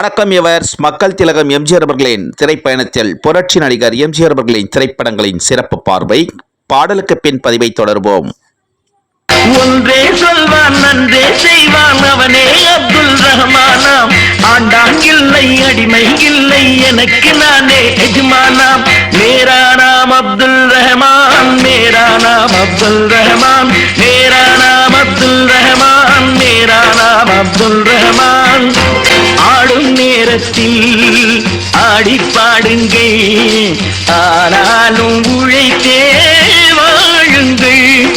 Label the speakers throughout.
Speaker 1: வணக்கம் எவர்ஸ் மக்கள் திலகம் எம்ஜிஆர் அவர்களின் திரைப்பயணத்தில் புரட்சி நடிகர் எம்ஜிஆர் அவர்களின் திரைப்படங்களின் சிறப்பு பார்வை பாடலுக்கு பின் பதிவை தொடர்வோம்.
Speaker 2: ஒன்றே சொல்வான் நன்றே செய்வான் அவனே அப்துல் ரஹமானாம். ஆண்டான் இல்லை அடிமை இல்லை எனக்கு நானே எஜமானாம். மேரா நாம் அப்துல் ரஹமான் மேரா நாம் அப்துல் ரஹமான். மேரா நாம் அப்துல் ரஹமான் மேரா நாம் அப்துல் ரஹமான். ஆடும் நேரத்தில் ஆடி பாடுங்கள். ஆனாலும் உழைத்தே வாழுங்கள்.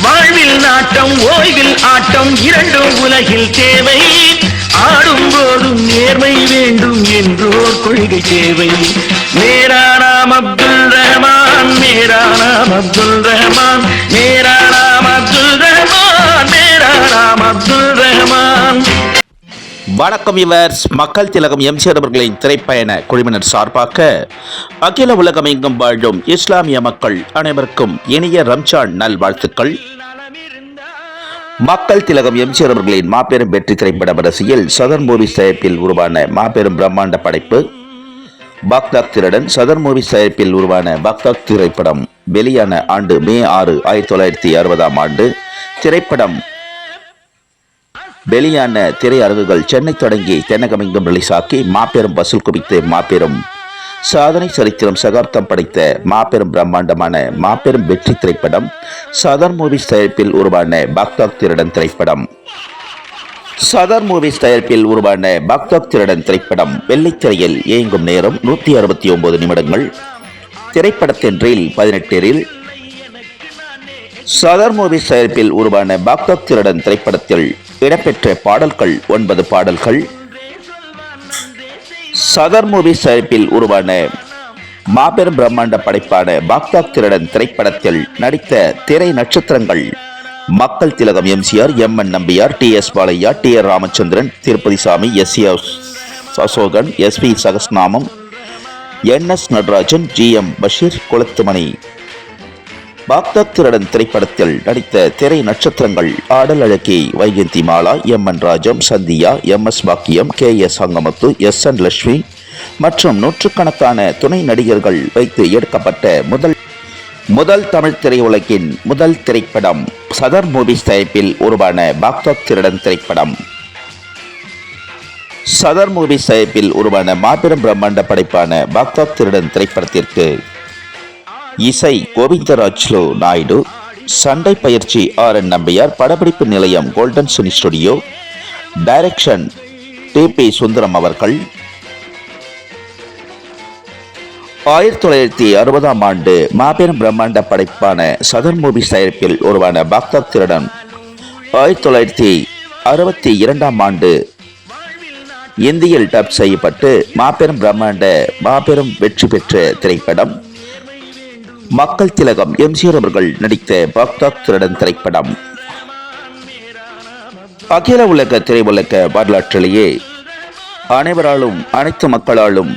Speaker 2: வாழ்வில் நாட்டம் ஓய்வில் ஆட்டம் இரண்டும் உலகில் தேவை. ஆடும் போதும் நேர்மை வேண்டும் என்றோர் கொள்கை தேவை. மேரா நாம் அப்துல் ரஹ்மான் மேரா நாம் அப்துல் ரஹ்மான் மே
Speaker 1: வணக்கம் இவர்ஸ் மக்கள் திலகம் எம்ஜிஆர் அவர்களின் திரைப்பயண குழுவினர் சார்பாக அகில உலகம் எங்கும் வாழும் இஸ்லாமிய மக்கள் அனைவருக்கும் இனிய ரம்ஜான் நல்வாழ்த்துக்கள். மக்கள் திலகம் எம்ஜிஆர் அவர்களின் மாபெரும் வெற்றி திரைப்பட வரிசையில் சதர் மூவி தயாரிப்பில் உருவான மாபெரும் பிரம்மாண்ட படைப்பு. பாக்தாக் திருடன் சதர் மூவிஸ் தயாரிப்பில் உருவான பாக்தாக் திரைப்படம் வெளியான ஆண்டு மே ஆறு ஆயிரத்தி தொள்ளாயிரத்தி அறுபதாம் ஆண்டு. திரைப்படம் வெளியான திரையரங்குகள் சென்னை தொடங்கி தென்னகமிங்கம் ரிலீஸ் ஆக்கி மாபெரும் வசூல் குவித்து மாபெரும் சாதனை சரித்திரம் சகாப்தம் படைத்த மாபெரும் பிரம்மாண்டமான மாபெரும் வெற்றி திரைப்படம் சதர் மூவிஸ் தயாரிப்பில் உருவான பாக்தாக் திருடன் திரைப்படம். சதர் மூவிஸ் தயாரிப்பில் உருவான பாக்தாக் திருடன் திரைப்படம் வெள்ளித்திரையில் இயங்கும் நேரம் நூற்றி அறுபத்தி ஒன்பது நிமிடங்கள். திரைப்படத்தின் ரீல் பதினெட்டு ரீல் சதர் மூவிஸ் தயாரிப்பில் உருவான பாக்தாக் திருடன் திரைப்படத்தில் இடம்பெற்ற பாடல்கள் ஒன்பது பாடல்கள். சதர் மூவி தயாரிப்பில் உருவான மாபெரும் பிரம்மாண்ட படைப்பான பாக்தாக் திருடன் திரைப்படத்தில் நடித்த திரை நட்சத்திரங்கள். மக்கள் திலகம் MGR M N Nambiar T S Balaiah T R Ramachandran Tirupathi Sami S C Asokan S P Sahasranamam N S Natarajan G M Basheer Kulathumani. Baghdad Thirudan திரைப்படத்தில் நடித்த திரை நட்சத்திரங்கள் ஆடல் அழகி Vyjayanthi Mala M N Rajam Sandhya M S பாக்கியம் K S Angamuthu S N Lakshmi மற்றும் நூற்றுக்கணக்கான துணை நடிகர்கள் வைத்து எடுக்கப்பட்ட முதல் முதல் தமிழ் திரையுலகின் முதல் திரைப்படம் சதர் மூவிஸ் தயாரிப்பில் உருவான பாக்தாத் திருடன் திரைப்படம். சதர் மூவிஸ் தயாரிப்பில் உருவான மாபெரும் பிரம்மாண்ட படைப்பான பாக்தாத் திருடன் திரைப்படத்திற்கு இசை கோவிந்தராஜ்லு நாயுடு சண்டை பயிற்சி ஆர் என் நம்பியார் படப்பிடிப்பு நிலையம் golden Suni studio direction T P Sundaram அவர்கள். ஆயிரத்தி தொள்ளாயிரத்தி அறுபதாம் ஆண்டு மாபெரும் பிரம்மாண்ட படைப்பான சதர் மூவிஸ் தயாரிப்பில் உருவான பாக்தாத் திருடன் ஆயிரத்தி தொள்ளாயிரத்தி அறுபத்தி இரண்டாம் ஆண்டு இந்தியில் டப் செய்யப்பட்டு மாபெரும் பிரம்மாண்ட மாபெரும் வெற்றி பெற்ற திரைப்படம் மக்கள் திலகம் எம்ஜிஆர் அவர்கள் நடித்த பாக்தாக் திருடன் திரைப்படம். அகில உலக திரையுலக வரலாற்றிலேயே அனைவராலும் அனைத்து மக்களாலும்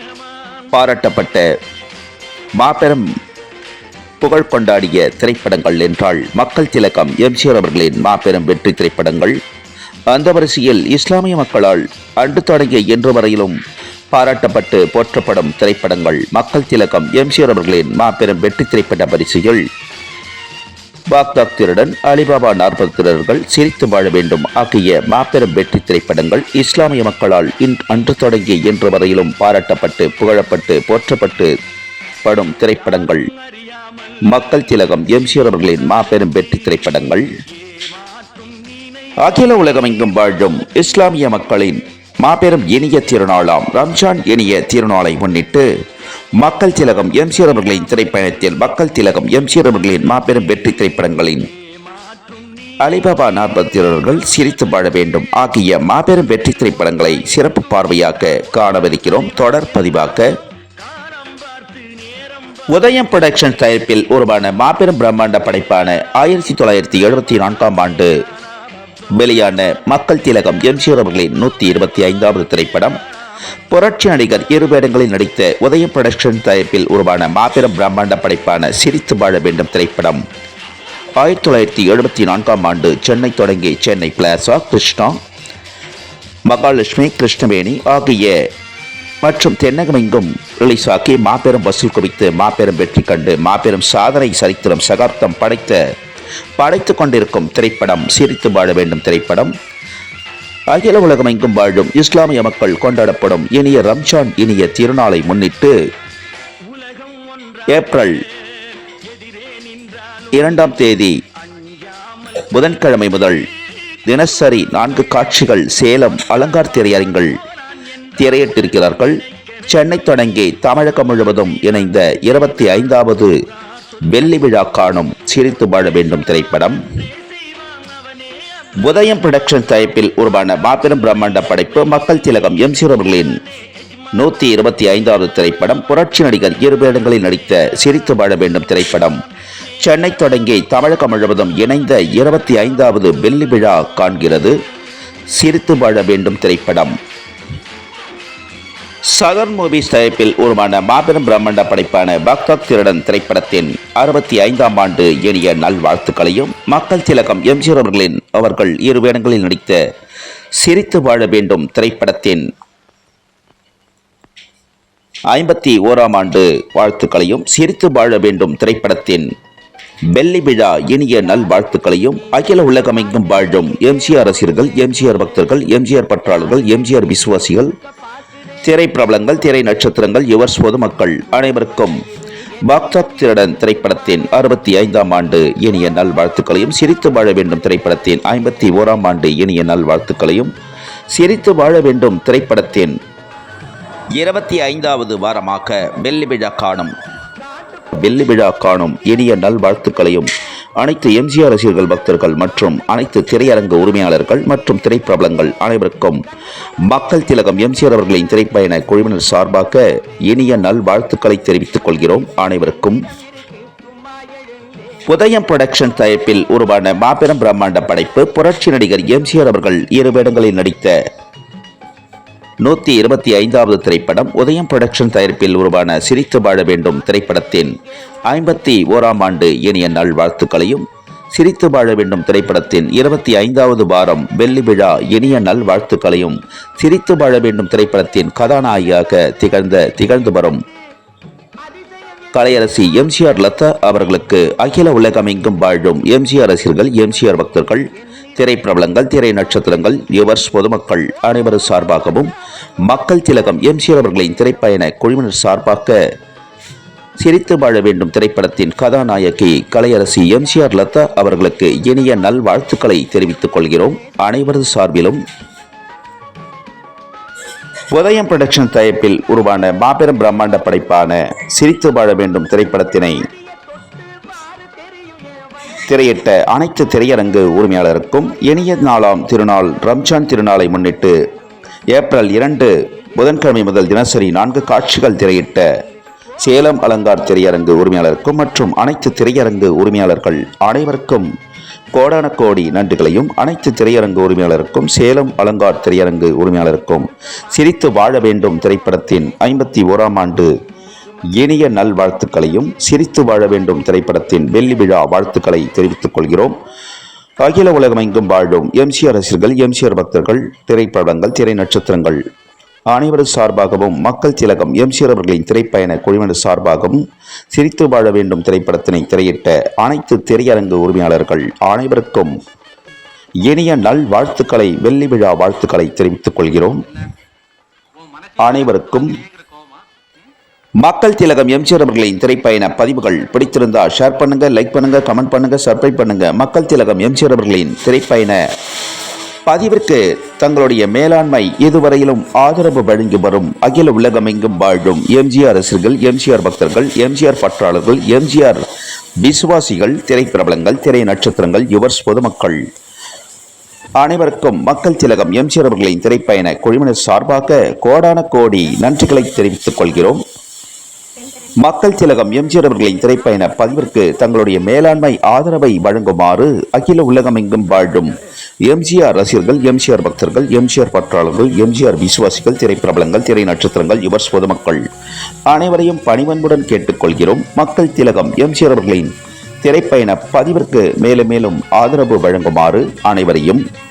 Speaker 1: பாராட்டப்பட்ட மாபெரும் புகழ் கொண்டாடிய திரைப்படங்கள் என்றால் மக்கள் திலகம் எம்ஜிஆர் அவர்களின் மாபெரும் வெற்றி திரைப்படங்கள். அந்த வரிசையில் இஸ்லாமிய மக்களால் அன்று தொடங்கிய இன்று வரையிலும் பாராட்டப்பட்டு போற்றப்படும் திரைப்படங்கள் மக்கள் திலகம் எம்ஜிஆர் அவர்களின் மாபெரும் வெற்றி திரைப்பட வரிசையில் பாக்தாக் திருடன் அலிபாபா நாற்பது திருடர்கள் சிரித்து வாழ வேண்டும் ஆகிய மாபெரும் வெற்றி திரைப்படங்கள் இஸ்லாமிய மக்களால் இன் அன்று தொடங்கி இன்று வரையிலும் பாராட்டப்பட்டு புகழப்பட்டு போற்றப்பட்டு படும் திரைப்படங்கள். மக்கள் திலகம் எம்ஜிஆர் அவர்களின் மாபெரும் வெற்றி திரைப்படங்கள். அகில உலகமெங்கும் வாழும் இஸ்லாமிய மக்களின் மாபெரும் இனிய திருநாளாம். ரம்ஜான் இனிய திருநாளை முன்னிட்டு மக்கள் திலகம் எம்ஜிஆர் அவர்களின் திரைப்பயணத்தில் மக்கள் திலகம் எம்ஜிஆர் அவர்களின் மாபெரும் வெற்றி திரைப்படங்களின் அலிபாபா நாற்பத்திரர்கள் சிரித்து வாழ வேண்டும் ஆகிய மாபெரும் வெற்றி திரைப்படங்களை சிறப்பு பார்வையாக்க காணவிருக்கிறோம். தொடர் பதிவாக்க. உதயம் புரொடக்ஷன் தயாரிப்பில் உருவான மாபெரும் பிரம்மாண்ட படைப்பான ஆயிரத்தி தொள்ளாயிரத்தி எழுபத்தி நான்காம் ஆண்டு வெளியான மக்கள் திலகம் எம்ஜிஆர் அவர்களின் நூற்றி இருபத்தி ஐந்தாவது திரைப்படம். புரட்சி நடிகர் இரு வேடங்களில் நடித்த உதய புரொடக்ஷன் தயாரிப்பில் உருவான மாபெரும் பிரம்மாண்ட படைப்பான சிரித்து வாழ வேண்டும் திரைப்படம். ஆயிரத்தி தொள்ளாயிரத்தி எழுபத்தி நான்காம் ஆண்டு சென்னை தொடங்கி சென்னை பிளாசா கிருஷ்ணா மகாலட்சுமி கிருஷ்ணவேணி ஆகிய மற்றும் தென்னகமெங்கும் ரிலீஸாக்கி மாபெரும் வசூல் குவித்து மாபெரும் வெற்றி கண்டு மாபெரும் சாதனை சரித்திரம் சகாப்தம் படைத்த படைத்துக் கொண்டிருக்கும் திரைப்படம் சிரித்து வாழ வேண்டும் திரைப்படம். அகில உலகம் எங்கும் வாழும் இஸ்லாமிய மக்கள் கொண்டாடப்படும் இனிய ரம்ஜான் இனிய திருநாளை முன்னிட்டு ஏப்ரல் இரண்டாம் தேதி புதன்கிழமை முதல் தினசரி நான்கு காட்சிகள் சேலம் அலங்கார் திரையரங்கில் திரையிட்டிருக்கிறார்கள். சென்னை தொடங்கி தமிழகம் முழுவதும் இணைந்த இருபத்தி ஐந்தாவது வெள்ளி விழா காணும் சிரித்து வாழ வேண்டும் திரைப்படம். உதயம் புரொடக்ஷன் தயாரிப்பில் உருவான மாபெரும் பிரம்மாண்ட படைப்பு மக்கள் திலகம் எம் சிறுவர்களின் நூற்றி இருபத்தி ஐந்தாவது திரைப்படம். புரட்சி நடிகர் இரு வேடங்களில் நடித்த சிரித்து வாழ வேண்டும் திரைப்படம். சென்னை தொடங்கி தமிழகம் முழுவதும் இணைந்த இருபத்தி ஐந்தாவது வெள்ளி விழா காண்கிறது. சிரித்து வாழ வேண்டும் திரைப்படம். சதர்ன் மூவிஸ் தயாரிப்பில் உருவான மாபெரும் பிரம்மாண்ட படைப்பான பக்தக் திருடன் திரைப்படத்தின் அறுபத்தி ஐந்தாம் ஆண்டு எளிய நல்வாழ்த்துக்களையும் மக்கள் திலகம் எம்ஜிஆர் அவர்களின் அவர்கள் இரு வேடங்களில் நடித்த சிரித்து வாழ வேண்டும் திரைப்படத்தின் ஐம்பத்தி ஓராம் ஆண்டு வாழ்த்துக்களையும் சிரித்து வாழ வேண்டும் திரைப்படத்தின் வெள்ளி விழா இனிய நல்வாழ்த்துக்களையும் அகில உலகமெங்கும் வாழும் எம்ஜிஆர் ரசிகர்கள் எம்ஜிஆர் பக்தர்கள் எம்ஜிஆர் பற்றாளர்கள் எம்ஜிஆர் விசுவாசிகள் திரை பிரபலங்கள் திரை நட்சத்திரங்கள் யுவர்ஸ் பொதுமக்கள் அனைவருக்கும் பாக்தாப் திருடன் திரைப்படத்தின் அறுபத்தி ஐந்தாம் ஆண்டு இனிய நல்வாழ்த்துக்களையும் சிரித்து வாழ வேண்டும் திரைப்படத்தின் ஐம்பத்தி ஓராம் ஆண்டு இனிய நல்வாழ்த்துக்களையும் சிரித்து வாழ வேண்டும் திரைப்படத்தின் இருபத்தி ஐந்தாவது வாரமாக வெள்ளி விழா காணும் வெள்ளி விழா காணும் இனிய நல்வாழ்த்துக்களையும் அனைத்து எம்ஜிஆர் ரசிகர்கள் பக்தர்கள் மற்றும் அனைத்து திரையரங்கு உரிமையாளர்கள் மற்றும் திரைப்பிரபலங்கள் அனைவருக்கும் மக்கள் திலகம் எம்ஜிஆர் அவர்களின் திரைப்பயண குழுவினர் சார்பாக இனிய நல்வாழ்த்துக்களை தெரிவித்துக் கொள்கிறோம். அனைவருக்கும் உதயம் புரொடக்ஷன் தயாரிப்பில் உருவான மாபெரும் பிரம்மாண்ட படைப்பு புரட்சி நடிகர் எம்ஜிஆர் அவர்கள் இரு வேடங்களில் நடித்த நூற்றி இருபத்தி ஐந்தாவது திரைப்படம் உதயம் புரொடக்ஷன் தயாரிப்பில் உருவான சிரித்து வாழ வேண்டும் திரைப்படத்தின் ஐம்பத்தி ஓராம் ஆண்டு இனிய நல்வாழ்த்துக்களையும் சிரித்து வாழ வேண்டும் திரைப்படத்தின் இருபத்தி ஐந்தாவது வாரம் வெள்ளி விழா இனிய நல்வாழ்த்துக்களையும் சிரித்து வாழ வேண்டும் திரைப்படத்தின் கதாநாயகியாக திகழ்ந்த திகழ்ந்து வரும் கலையரசி எம்ஜிஆர் லதா அவர்களுக்கு அகில உலகமெங்கும் வாழும் எம்ஜிஆர் ரசிகர்கள் எம்ஜிஆர் பக்தர்கள் திரைப்பிரபலங்கள் திரை நட்சத்திரங்கள் யுவர்ஸ் பொதுமக்கள் அனைவரும் சார்பாகவும் மக்கள் திலகம் எம்ஜிஆர் அவர்களின் திரைப்பயண குழுவினர் சார்பாக சிரித்து வாழ வேண்டும் திரைப்படத்தின் கதாநாயகி கலையரசி எம்ஜிஆர் லதா அவர்களுக்கு இனிய நல்வாழ்த்துக்களை தெரிவித்துக் கொள்கிறோம். அனைவரது சார்பிலும் உதயம் புரொடக்ஷன் தயப்பில் உருவான மாபெரும் பிரம்மாண்ட படைப்பான சிரித்து வாழ வேண்டும் திரைப்படத்தினை திரையிட்ட அனைத்து திரையரங்கு உரிமையாளருக்கும் இனிய நாளாம் திருநாள் ரம்ஜான் திருநாளை முன்னிட்டு ஏப்ரல் இரண்டு புதன்கிழமை முதல் தினசரி நான்கு காட்சிகள் திரையிட்ட சேலம் அலங்கார் திரையரங்கு உரிமையாளருக்கும் மற்றும் அனைத்து திரையரங்கு உரிமையாளர்கள் அனைவருக்கும் கோடான கோடி நன்றிகளையும் அனைத்து திரையரங்கு உரிமையாளருக்கும் சேலம் அலங்கார் திரையரங்கு உரிமையாளருக்கும் சிரித்து வாழ வேண்டும் திரைப்படத்தின் ஐம்பத்தி ஓராம் ஆண்டு இனிய நல்வாழ்த்துக்களையும் சிரித்து வாழ வேண்டும் திரைப்படத்தின் வெள்ளி விழா வாழ்த்துக்களை தெரிவித்துக் கொள்கிறோம். அகில உலகமெங்கும் வாழும் எம்சிஆர் ரசிகர்கள் எம்சிஆர் பக்தர்கள் திரைப்படங்கள் திரை நட்சத்திரங்கள் அனைவரும் சார்பாகவும் மக்கள் திலகம் எம்சிஆர் அவர்களின் திரைப்பயண குழுவினர் சார்பாகவும் சிரித்து வாழ வேண்டும் திரைப்படத்தினை திரையிட்ட அனைத்து திரையரங்கு உரிமையாளர்கள் அனைவருக்கும் இனிய நல் வாழ்த்துக்களை வெள்ளி விழா வாழ்த்துக்களை தெரிவித்துக் கொள்கிறோம். அனைவருக்கும் மக்கள் திலகம் எம்ஜிஆர் அவர்களின் திரைப்பயண பதிவுகள் பிடித்திருந்தால் ஷேர் பண்ணுங்க லைக் பண்ணுங்க கமெண்ட் பண்ணுங்க சப்ஸ்கிரைப் பண்ணுங்க. மக்கள் திலகம் எம்ஜிஆர் அவர்களின் திரைப்பயண பதிவிற்கு தங்களுடைய மேலாண்மை இதுவரையிலும் ஆதரவு வழங்கி வரும் அகில உலகமெங்கும் வாழும் எம்ஜிஆர் ரசிகர்கள் எம்ஜிஆர் பக்தர்கள் எம்ஜிஆர் பற்றாளர்கள் எம்ஜிஆர் விசுவாசிகள் திரைப்பிரபலங்கள் திரை நட்சத்திரங்கள் யுவர்ஸ் பொதுமக்கள் அனைவருக்கும் மக்கள் திலகம் எம்ஜிஆர் அவர்களின் திரைப்பயண குழுவினர் சார்பாக கோடான கோடி நன்றிகளை தெரிவித்துக் கொள்கிறோம். மக்கள் திலகம் எம்ஜிஆர் அவர்களின் திரைப்பயண பதிவிற்கு தங்களுடைய மேலாண்மை ஆதரவை வழங்குமாறு அகில உலகமெங்கும் வாழும் எம்ஜிஆர் ரசிகர்கள் எம்ஜிஆர் பக்தர்கள் எம்ஜிஆர் பற்றாளர்கள் எம்ஜிஆர் விசுவாசிகள் திரைப்பிரபலங்கள் திரை நட்சத்திரங்கள் யுவர்ஸ் பொதுமக்கள் அனைவரையும் பணிவன்புடன் கேட்டுக்கொள்கிறோம். மக்கள் திலகம் எம்ஜிஆர் அவர்களின் திரைப்பயண பதிவிற்கு மேலும் மேலும் ஆதரவு வழங்குமாறு அனைவரையும்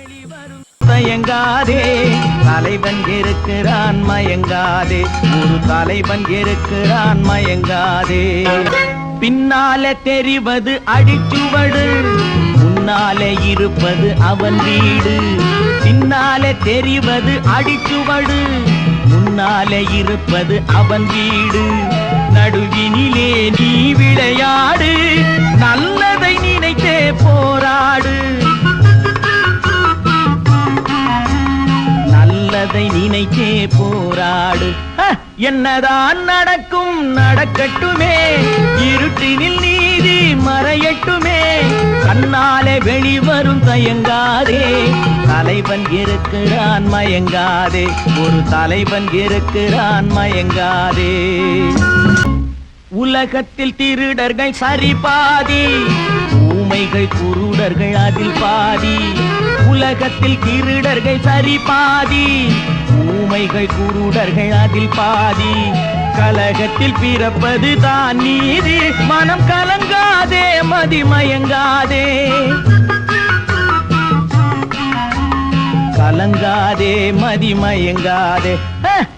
Speaker 2: தயங்காதே தலைவன் இருக்கிறான் மயங்காதே. ஒரு தலைவன் இருக்கிறான் மயங்காதே. பின்னால தெரிவது அடிச்சுவடு. முன்னாலே இருப்பது அவன் வீடு. பின்னாலே தெரிவது அடிச்சுவடு. முன்னாலே இருப்பது அவன் வீடு. நடுவினிலே நீ விளையாடு. நல்லதை நினைத்தே போராடு. நல்லதை நினைத்தே போராடு. ஹ! என்னதான் நடக்கும் நடக்கட்டுமே. இருட்டினில் நீதி மறையட்டுமே. கண்ணாலே வெளிவரும் தயங்காதே. தலைவன் இருக்கிறான் மயங்காதே. ஒரு தலைவன் இருக்கிறான் மயங்காதே. உலகத்தில் திருடர்கள் சரிபாதி. ஊமைகள் குருடர்கள் அதில் பாதி. உலகத்தில் திருடர்கள் சரி பாதி. ஊமைகள் குருடர்கள் அதில் பாதி. கலகத்தில் பிறப்பது தான் நீதி. மனம் கலங்காதே மதிமயங்காதே கலங்காதே மதிமயங்காதே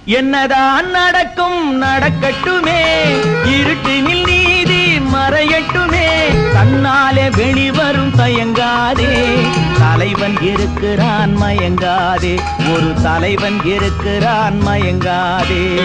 Speaker 2: என்னதான் நடக்கும் நடக்கட்டுமே. இருட்டினில் மறையட்டுமே. தன்னாலே வெளிவரும் தயங்காதே. தலைவன் இருக்கிறான் மயங்காதே. ஒரு தலைவன் இருக்கிறான் மயங்காதே.